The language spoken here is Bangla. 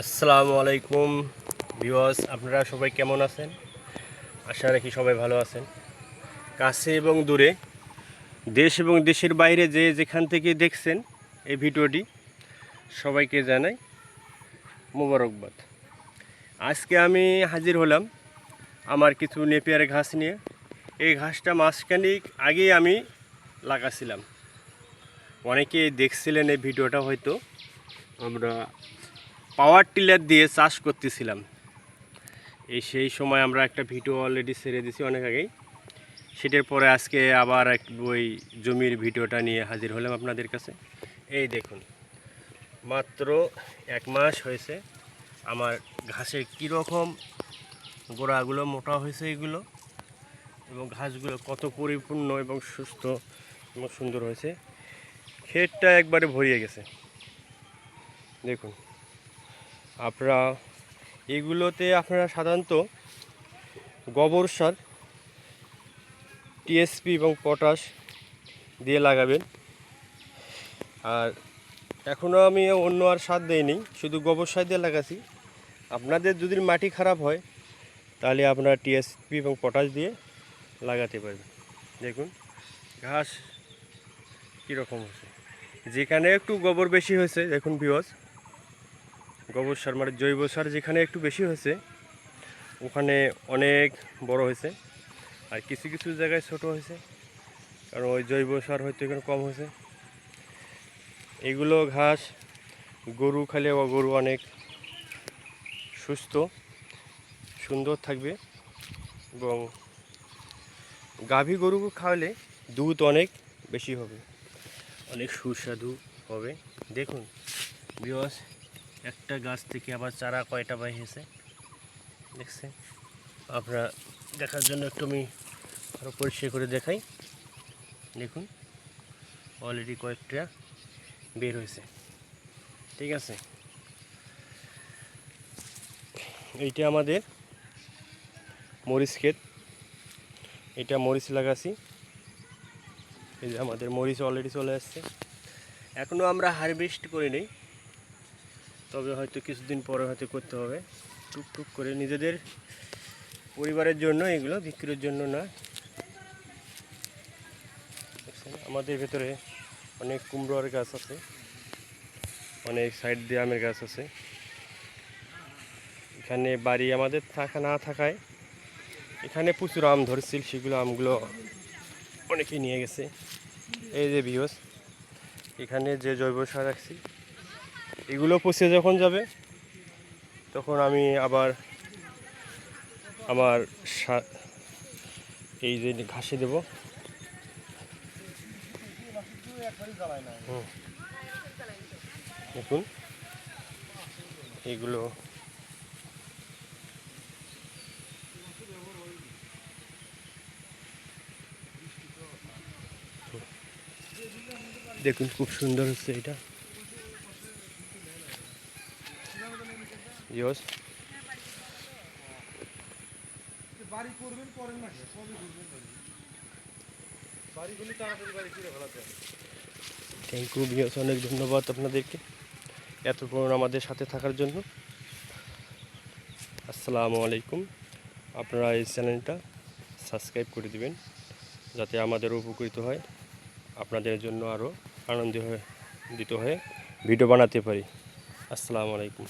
আসসালামু আলাইকুম ভিওয়াস আপনারা সবাই কেমন আছেন? আশা রাখি সবাই ভালো আছেন। কাছে এবং দূরে, দেশ এবং দেশের বাইরে যে যেখান থেকে দেখছেন এই ভিডিওটি, সবাইকে জানাই মোবারকবাদ। আজকে আমি হাজির হলাম আমার কিছু নেপিয়ার ঘাস নিয়ে। এই ঘাসটা মাসখানিক আগেই আমি লাগাছিলাম। অনেকে দেখছিলেন এই ভিডিওটা হয়তো। আমরা পাওয়ার টিলার দিয়ে চাষ করতেছিলাম। এই সেই সময় আমরা একটা ভিডিও অলরেডি ছেড়ে দিছি অনেক আগেই। সেটার পরে আজকে আবার এক ওই জমির ভিডিওটা নিয়ে হাজির হলাম আপনাদের কাছে। এই দেখুন, মাত্র এক মাস হয়েছে আমার ঘাসের কীরকম গোড়াগুলো, মোটা হয়েছে এগুলো এবং ঘাসগুলো কত পরিপূর্ণ এবং সুস্থ এবং সুন্দর হয়েছে। ক্ষেতটা একবারে ভরিয়ে গেছে। দেখুন আপনারা এগুলোতে আপনারা সাধারণত গোবর সার, টিএসপি এবং পটাশ দিয়ে লাগাবেন। আর এখনও আমি অন্য আর সার দেইনি, শুধু গোবর সার দিয়ে লাগাছি আপনাদের যদি মাটি খারাপ হয়, তাহলে আপনারা টিএসপি এবং পটাশ দিয়ে লাগাতে পারবেন। দেখুন, ঘাস কীরকম হচ্ছে। যেখানে একটু গোবর বেশি হয়েছে, দেখুন বিওয়াজ গোবর সার মানে জৈব সার যেখানে একটু বেশি হয়েছে, ওখানে অনেক বড় হয়েছে আর কিছু কিছু জায়গায় ছোট হয়েছে। কারণ ওই জৈব সার হয়তো এখানে কম হয়েছে। এগুলো ঘাস, গরু খালে বা গরু অনেক সুস্থ, সুন্দর থাকবে এবং গাভী গরু খাওয়ালে দুধ অনেক বেশি হবে। অনেক সুস্বাদু হবে। দেখুন বিয়স একটা গাছ থেকে আবার চারা কয়টা বাই হয়েছে? দেখছেন? আপনারা দেখার জন্য একটু আমি আরও পরিষ্কার করে দেখাই। দেখুন অলরেডি কয়েকটা বের হয়েছে। ঠিক আছে? এইটা আমাদের মরিচ ক্ষেত। এটা মরিচ লাগাছি। এই যে আমাদের মরিচ অলরেডি চলে আসছে। এখনও আমরা হারভেস্ট করি নেই। তবে হয়তো কিছুদিন পরে হয়তো করতে হবে। টুকটুক করে নিজেদের পরিবারের জন্য এগুলো, বিক্রির জন্য না। আমাদের ভেতরে অনেক কুমড়োর গাছ আছে, অনেক সাইড দিয়ে আমের গাছ আছে। এখানে বাড়ি আমাদের থাকা, না থাকায় এখানে প্রচুর আম ধরছিল, সেগুলো আমগুলো অনেকেই নিয়ে গেছে। এই যে বিহস এখানে যে জৈব সার রাখছি এগুলো পচে যখন যাবে, তখন আমি আবার আমার এই যে ঘাসে দেব। দেখুন, এগুলো দেখুন, খুব সুন্দর হচ্ছে এটা। ইয়স বাড়ি করবেন করেন না। সবই করবেন। বাড়িগুলি তাড়াতাড়ি বাড়ি করে ফেলাতে থ্যাংক ইউ বিয়স অনেক ধন্যবাদ আপনাদেরকে এত এতক্ষণ আমাদের সাথে থাকার জন্য। আসসালামু আলাইকুম। আপনারা এই চ্যানেলটা সাবস্ক্রাইব করে দিবেন যাতে আমাদের উপকৃত হয়। আপনাদের জন্য আরও আনন্দ হয়ে দিত হয়ে ভিডিও বানাতে পারি। আসসালামু আলাইকুম।